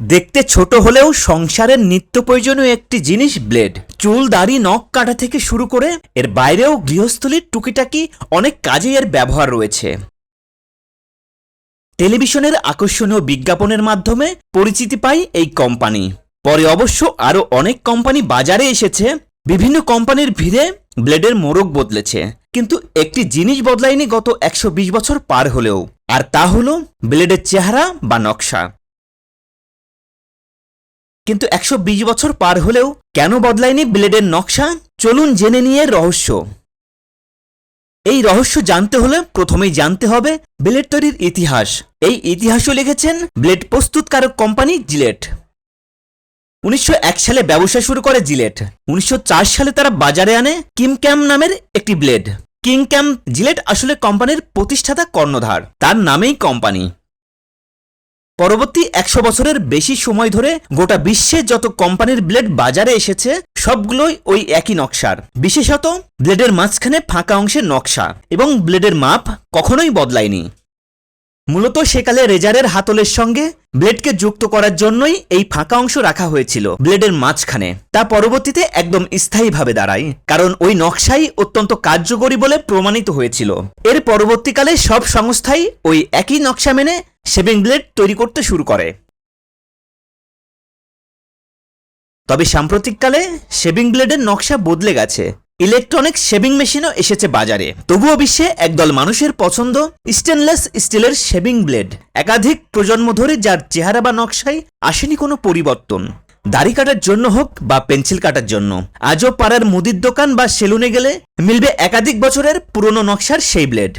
দেখতে ছোট হলেও সংসারের নিত্য প্রয়োজনীয় একটি জিনিস ব্লেড চুল, দাড়ি, নখ কাটা থেকে শুরু করে এর বাইরেও গৃহস্থলীর টুকিটাকি অনেক কাজে এর ব্যবহার রয়েছে। টেলিভিশনের আকর্ষণীয় বিজ্ঞাপনের মাধ্যমে পরিচিতি পায় এই কোম্পানি। পরে অবশ্য আরও অনেক কোম্পানি বাজারে এসেছে। বিভিন্ন কোম্পানির ভিড়ে ব্লেডের মোড়ক বদলেছে। কিন্তু একটি জিনিস বদলায়নি গত একশো বিশ বছর পার হলেও। আর তা হলো ব্লেডের চেহারা বা নকশা। কিন্তু একশো বিশ বছর পার হলেও কেন বদলায়নি ব্লেডের নকশা? চলুন জেনে নিয়ে রহস্য। এই রহস্য জানতে হলে প্রথমেই জানতে হবে ব্লেড তৈরির ইতিহাস। এই ইতিহাসও লিখেছেন ব্লেড প্রস্তুতকারক কোম্পানি জিলেট। উনিশশো এক সালে ব্যবসা শুরু করে জিলেট। উনিশশো চার সালে তারা বাজারে আনে কিম ক্যাম নামের একটি ব্লেড। কিং ক্যাম জিলেট আসলে কোম্পানির প্রতিষ্ঠাতা কর্ণধার। তার নামেই কোম্পানি। পরবর্তী একশো বছরের বেশি সময় ধরে গোটা বিশ্বে যত কোম্পানির ব্লেড বাজারে এসেছে, সবগুলোই ওই একই নকশার। বিশেষত ব্লেডের মাঝখানে ফাঁকা অংশের নকশা এবং ব্লেডের মাপ কখনোই বদলায়নি। মূলত সেকালে রেজারের হাতলের সঙ্গে ব্লেডকে যুক্ত করার জন্যই এই ফাঁকা অংশ রাখা হয়েছিল ব্লেডের মাঝখানে। তা পরবর্তীতে একদম স্থায়ীভাবে দাঁড়ায়, কারণ ওই নকশাই অত্যন্ত কার্যকরী বলে প্রমাণিত হয়েছিল। এর পরবর্তীকালে সব সংস্থাই ওই একই নকশা মেনে শেভিং ব্লেড তৈরি করতে শুরু করে। তবে সাম্প্রতিককালে শেভিং ব্লেডের নকশা বদলে গেছে। ইলেকট্রনিক শেভিং মেশিনও এসেছে বাজারে। তবুও বিশ্বে একদল মানুষের পছন্দ স্টেনলেস স্টিলের শেভিং ব্লেড। একাধিক প্রজন্ম ধরে যার চেহারা বা নকশায় আসেনি কোনো পরিবর্তন। দাড়ি কাটার জন্য হোক বা পেন্সিল কাটার জন্য। আজও পাড়ার মুদির দোকান বা সেলুনে গেলে মিলবে একাধিক বছরের পুরনো নকশার সেই ব্লেড।